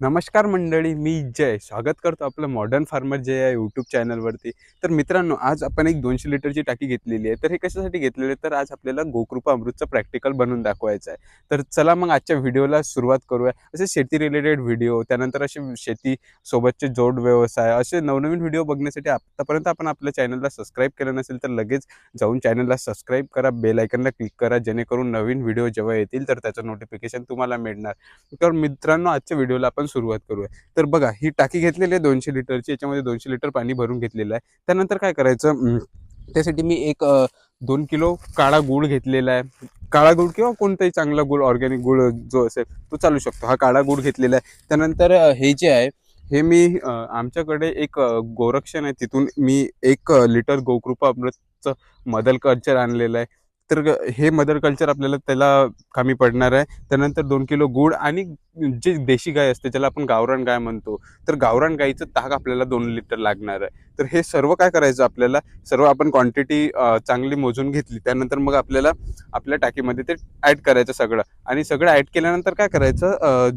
नमस्कार मंडळी मी जय. स्वागत करतो आपलं मॉडर्न फार्मर जय या यूट्यूब चॅनलवरती तर मित्रांनो आज आपण एक दोनशे लिटरची टाकी घेतलेली आहे. तर हे कशासाठी घेतलेले तर आज आपल्याला गोकृपा अमृतचं प्रॅक्टिकल बनवून दाखवायचं आहे. तर चला मग आजच्या व्हिडिओला सुरुवात करूया. असे शेती रिलेटेड व्हिडिओ त्यानंतर असे शेती सोबतचे जोड व्यवसाय असे नवनवीन व्हिडिओ बघण्यासाठी आत्तापर्यंत आपण आपल्या चॅनलला सबस्क्राईब केलं नसेल तर लगेच जाऊन चॅनलला सबस्क्राईब करा बेलायकनला क्लिक करा जेणेकरून नवीन व्हिडिओ जेव्हा येतील तर त्याचं नोटिफिकेशन तुम्हाला मिळणार. तर मित्रांनो आजच्या व्हिडिओला आपण सुरुवात करूया. तर बघा ही टाकी घेतलेली आहे दोनशे लिटरची याच्यामध्ये दोनशे लिटर पाणी भरून घेतलेलं आहे. त्यानंतर काय करायचं त्यासाठी मी एक दोन किलो काळा गूळ घेतलेला आहे. काळा गूळ किंवा कोणताही चांगला गुळ ऑर्गॅनिक गुळ जो असेल तो चालू शकतो. हा काळा गुळ घेतलेला आहे. त्यानंतर हे जे आहे हे मी आमच्याकडे एक गोरक्षण आहे. तिथून मी एक लिटर गोकृपा अमृतचं मदल कल्चर आणलेलं आहे. तर ग- हे मदर कल्चर आपल्याला त्याला कमी पडणार आहे. त्यानंतर दोन किलो गूळ आणि जे देशी गाय असते ज्याला आपण गावरान गाय म्हणतो तर गावरान गाईचं ताक आपल्याला दोन लिटर लागणार आहे. तर हे सर्व काय करायचं आपल्याला? सर्व आपण क्वांटिटी चांगली मोजून घेतली त्यानंतर मग आपल्याला आपल्या टाकीमध्ये ते ॲड करायचं सगळं. आणि सगळं ॲड केल्यानंतर काय करायचं?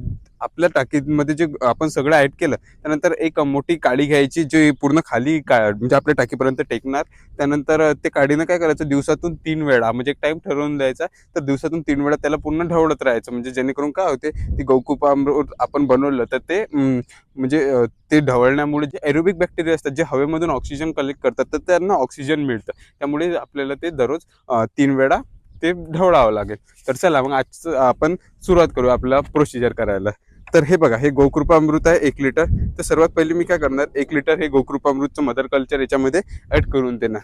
आपल्या टाकीमध्ये जे आपण सगळं ॲड केलं त्यानंतर एक मोठी काडी घ्यायची जी पूर्ण खाली का म्हणजे आपल्या टाकीपर्यंत टेकणार. त्यानंतर ते काडीनं काय करायचं दिवसातून तीन वेळा म्हणजे एक टाईम ठरवून द्यायचा. तर दिवसातून तीन वेळा त्याला पूर्ण ढवळत राहायचं. म्हणजे जेणेकरून काय होते ती गौकुपा आपण बनवलं तर ते म्हणजे ते ढवळण्यामुळे जे एरोबिक बॅक्टेरिया असतात जे हवेमधून ऑक्सिजन कलेक्ट करतात तर त्यांना ऑक्सिजन मिळतं. त्यामुळे आपल्याला ते दररोज तीन वेळा ते ढवळावं लागेल. तर चला मग आज आपण सुरुवात करू आपला प्रोसिजर करायला. तर हे बघा हे गोकृपामृत आहे एक लिटर तर सर्वात पहिले मी काय करणार? एक लिटर हे गोकृपामृतचं मदर कल्चर याच्यामध्ये ॲड करून देणार.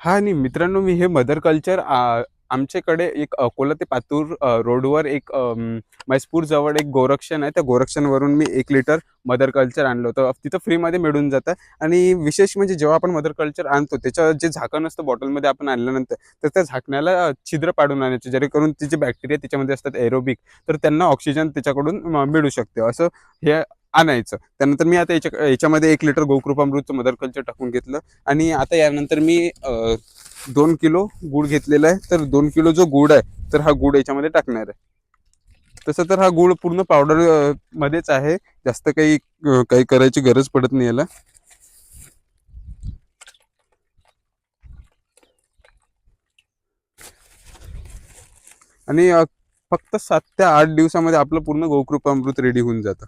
हा आणि मित्रांनो मी हे मदर कल्चर आमच्याकडे एक अकोला ते पातूर रोडवर एक अम, जवळ एक गोरक्षण आहे. त्या गोरक्षणवरून मी एक लिटर मदर कल्चर आणलं होतं. तिथं फ्रीमध्ये मिळून जातं. आणि विशेष म्हणजे जेव्हा आपण मदर कल्चर आणतो त्याचं जे झाकण असतं बॉटलमध्ये आपण आणल्यानंतर तर त्या झाकण्याला छिद्र पाडून आणायचे. जेणेकरून ती जे बॅक्टेरिया त्याच्यामध्ये असतात एरोबिक तर त्यांना ऑक्सिजन त्याच्याकडून मिळू शकते. असं हे आणायचं. त्यानंतर मी आता याच्या याच्यामध्ये एक लिटर गोकृपामृतचं मदर कल्चर टाकून घेतलं. आणि आता यानंतर मी दोन किलो गुळ घेतलेला आहे. तर दोन किलो जो गुळ आहे तर हा गुळ याच्यामध्ये टाकणार आहे. तसं तर हा गुळ पूर्ण पावडर मध्येच आहे. जास्त काही काही करायची गरज पडत नाही याला. आणि फक्त सात ते आठ दिवसामध्ये आपलं पूर्ण गोकृपामृत रेडी होऊन जातं.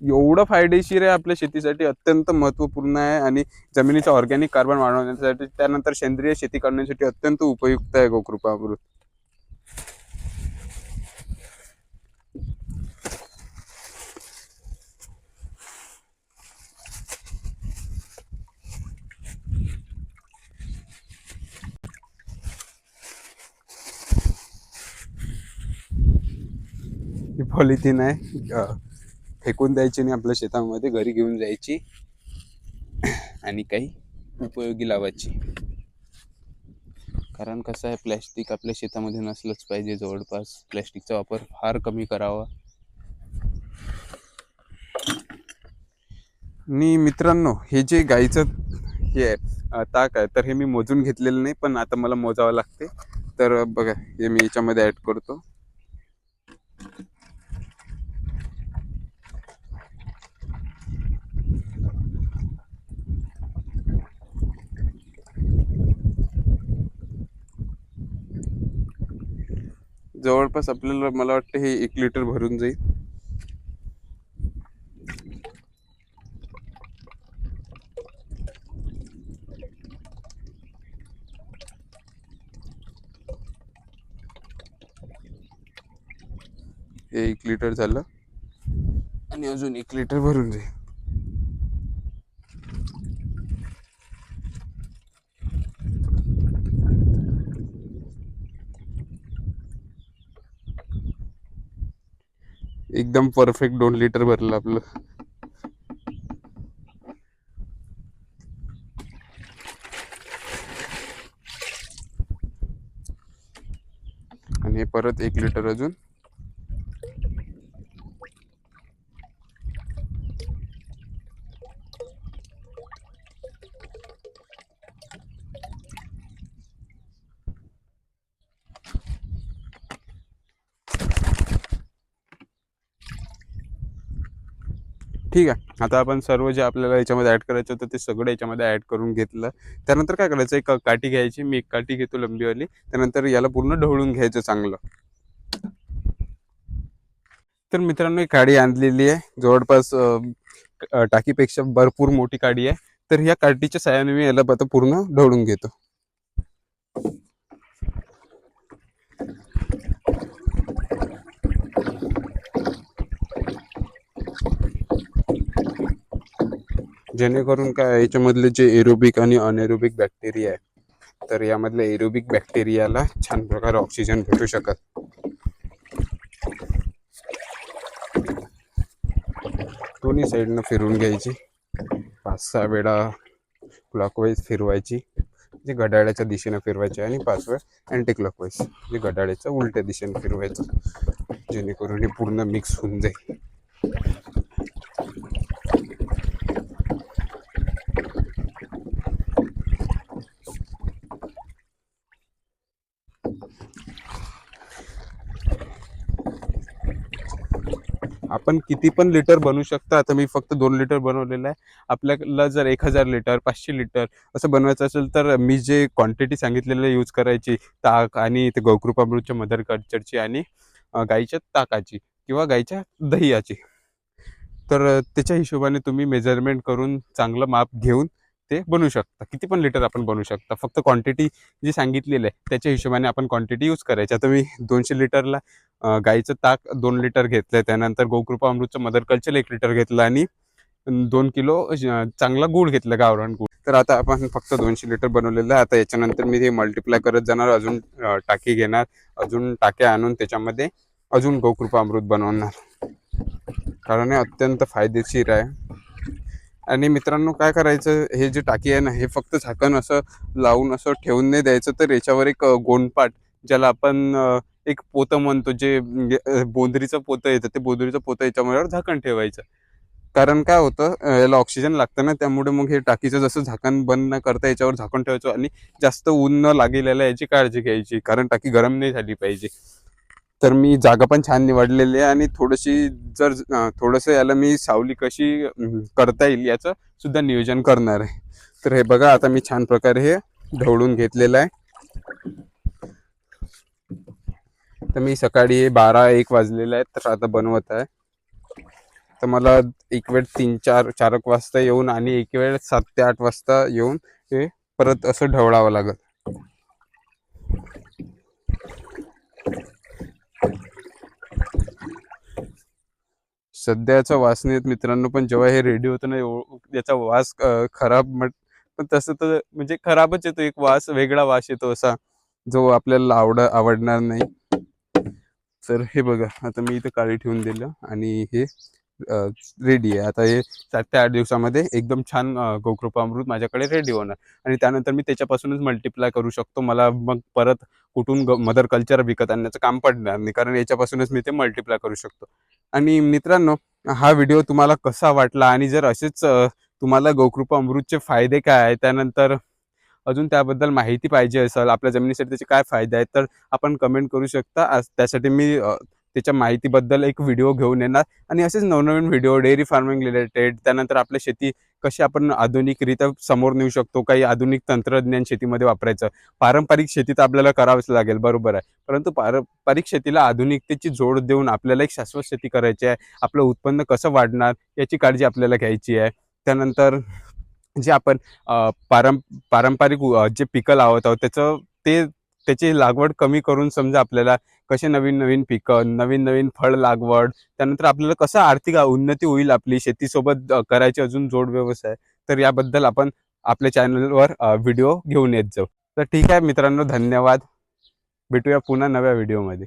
एवढं फायदेशीर आहे आपल्या शेतीसाठी अत्यंत महत्त्वपूर्ण आहे आणि जमिनीचा ऑर्गॅनिक कार्बन वाढवण्यासाठी त्यानंतर सेंद्रिय शेती करण्यासाठी अत्यंत उपयुक्त आहे गोकृपामृत ही पॉलिथिन आहे. फेकून द्यायची नाही आपल्या शेतामध्ये घरी घेऊन जायची आणि काही उपयोगी लावायची. कारण कसं आहे प्लॅस्टिक आपल्या शेतामध्ये नसलंच पाहिजे. जवळपास प्लॅस्टिकचा वापर फार कमी करावा. आणि मित्रांनो हे जे गाईचं हे आहे ताक आहे तर हे मी मोजून घेतलेलं नाही पण आता मला मोजावं लागते. तर बघा हे मी याच्यामध्ये ॲड करतो. जवळपास आपल्याला मला वाटतं हे एक लिटर भरून जाईल. हे एक लिटर झालं. आणि अजून एक लिटर भरून जाईल. एकदम परफेक्ट दोन लिटर भरलं आपलं. आणि परत एक लिटर अजून. ठीक आहे. आता आपण सर्व जे आपल्याला याच्यामध्ये ॲड करायचं होतं ते सगळं याच्यामध्ये ॲड करून घेतलं. त्यानंतर काय करायचं? एक काठी घ्यायची. मी एक काठी घेतो लंबीवाली. त्यानंतर याला पूर्ण ढवळून घ्यायचं चांगलं. तर मित्रांनो ही काडी आणलेली आहे. जवळपास टाकीपेक्षा भरपूर मोठी काडी आहे. तर ह्या काठीच्या साह्याने मी याला आता पूर्ण ढवळून घेतो. जेणेकरून काय याच्यामधले जे एरोबिक आणि अनएरोबिक बॅक्टेरिया आहे तर यामधल्या एरोबिक बॅक्टेरियाला छान प्रकारे ऑक्सिजन भेटू शकत. दोन्ही साईडनं फिरून घ्यायची. पाच सहा वेळा क्लॉकवाईज फिरवायची जे घड्याळाच्या दिशेनं फिरवायची आणि पाच वेळ अँटी क्लॉकवाईज जे घड्याळाच्या उलट्या दिशेनं फिरवायचं जेणेकरून हे पूर्ण मिक्स होऊन जाईल. आपण किती पण लिटर बनवू शकता. आता मी फक्त दोन लिटर बनवलेलं आहे. आपल्याला जर एक हजार लिटर पाचशे लिटर असं बनवायचं असेल तर मी जे क्वांटिटी सांगितलेलं यूज करायची ताक आणि ते गोकृपामृतच्या मदर कल्चरची आणि गाईच्या ताकाची किंवा गाईच्या दह्याची. तर त्याच्या हिशोबाने तुम्ही मेजरमेंट करून चांगलं माप घेऊन ते बनवू शकता. किती पण लिटर आपण बनवू शकता. फक्त क्वांटिटी जी सांगितलेली आहे त्याच्या हिशोबाने आपण क्वांटिटी यूज करायची. आता मी दोनशे लिटरला गाईचं ताक दोन लिटर घेतलं त्यानंतर गोकृपा अमृतचं मदर कल्चर एक लिटर घेतलं आणि दोन किलो चांगला गूळ घेतला गावरान गूळ. तर आता आपण फक्त दोनशे लिटर बनवलेलं आहे. आता याच्यानंतर मी हे मल्टिप्लाय करत जाणार अजून टाकी घेणार अजून टाक्या आणून त्याच्यामध्ये अजून गोकृपा अमृत बनवणार. कारण हे अत्यंत फायदेशीर आहे. आणि मित्रांनो काय करायचं? हे जे टाकी आहे ना हे फक्त झाकण असं लावून असं ठेवून नाही द्यायचं तर याच्यावर एक गोंडपाट ज्याला आपण एक पोतं म्हणतो जे म्हणजे, बोंदरीचं पोतं येतं ते बोंदरीचं पोतं याच्यामुळे झाकण ठेवायचं. कारण काय होतं याला ऑक्सिजन लागतं ना त्यामुळे मग हे टाकीचं जसं झाकण बंद न करता याच्यावर झाकण ठेवायचं आणि जास्त ऊन न लागेल याची काळजी घ्यायची कारण टाकी गरम नाही झाली पाहिजे. तर मी जागा पण छान निवडलेली आहे आणि थोडीशी जर थोडंसं याला मी सावली कशी करता येईल याचं सुद्धा नियोजन करणार आहे. तर हे बघा आता मी छान प्रकारे हे ढवळून घेतलेलं आहे. तर मी सकाळी बारा एक वाजलेलं आहे तर आता बनवत आहे. तर मला एक वेळ तीन चार चार एक वाजता येऊन आणि एक वेळ सात ते आठ वाजता येऊन हे परत असं ढवळावं लागत सध्याचा वासनेत मित्रांनो पण जेव्हा हे रेडी होतं ना याचा वास खराब म्हट पण तसं तर म्हणजे खराबच येतो एक वास वेगळा वास येतो असा जो आपल्याला आवड आवडणार नाही. तर हे बघा आता मी इथं काळी ठेवून दिलं आणि हे रेडी आहे. आता हे सात ते आठ दिवसामध्ये एकदम छान गोकृपामृत माझ्याकडे रेडी होणार. आणि त्यानंतर मी त्याच्यापासूनच मल्टिप्लाय करू शकतो. मला मग परत कुठून मदर कल्चर विकत आणण्याचं काम पडणार नाही. कारण याच्यापासूनच मी ते मल्टिप्लाय करू शकतो. आणि मित्रांनो हा व्हिडिओ तुम्हाला कसा वाटला? आणि जर असेच तुम्हाला गोकृपा अमृतचे फायदे काय आहे त्यानंतर अजून त्याबद्दल माहिती पाहिजे असेल आपल्या जमिनीसाठी त्याचे काय फायदे आहेत तर आपण कमेंट करू शकता. त्यासाठी मी त्याच्या माहितीबद्दल एक व्हिडिओ घेऊन येणार. आणि असेच नवनवीन व्हिडिओ डेअरी फार्मिंग रिलेटेड त्यानंतर आपल्या शेती कशी आपण आधुनिकरित्या समोर नेऊ शकतो? काही आधुनिक तंत्रज्ञान शेतीमध्ये वापरायचं. पारंपरिक शेती तर आपल्याला करावंच लागेल. बरोबर आहे. परंतु पारंपरिक शेतीला आधुनिकतेची जोड देऊन आपल्याला एक शाश्वत शेती करायची आहे. आपलं उत्पन्न कसं वाढणार याची काळजी आपल्याला घ्यायची आहे. त्यानंतर जे आपण पारं पारंपरिक जे पिकं लावत आहोत त्याचं ते त्याची लागवड कमी करून समजा आपल्याला कसे नवीन नवीन पिकं नवीन नवीन फळ लागवड त्यानंतर आपल्याला कसं आर्थिक उन्नती होईल आपली शेतीसोबत करायची अजून जोड व्यवसाय तर याबद्दल आपण आपल्या चॅनलवर व्हिडिओ घेऊन येत जाऊ. तर ठीक आहे मित्रांनो धन्यवाद. भेटूया पुन्हा नव्या व्हिडिओमध्ये.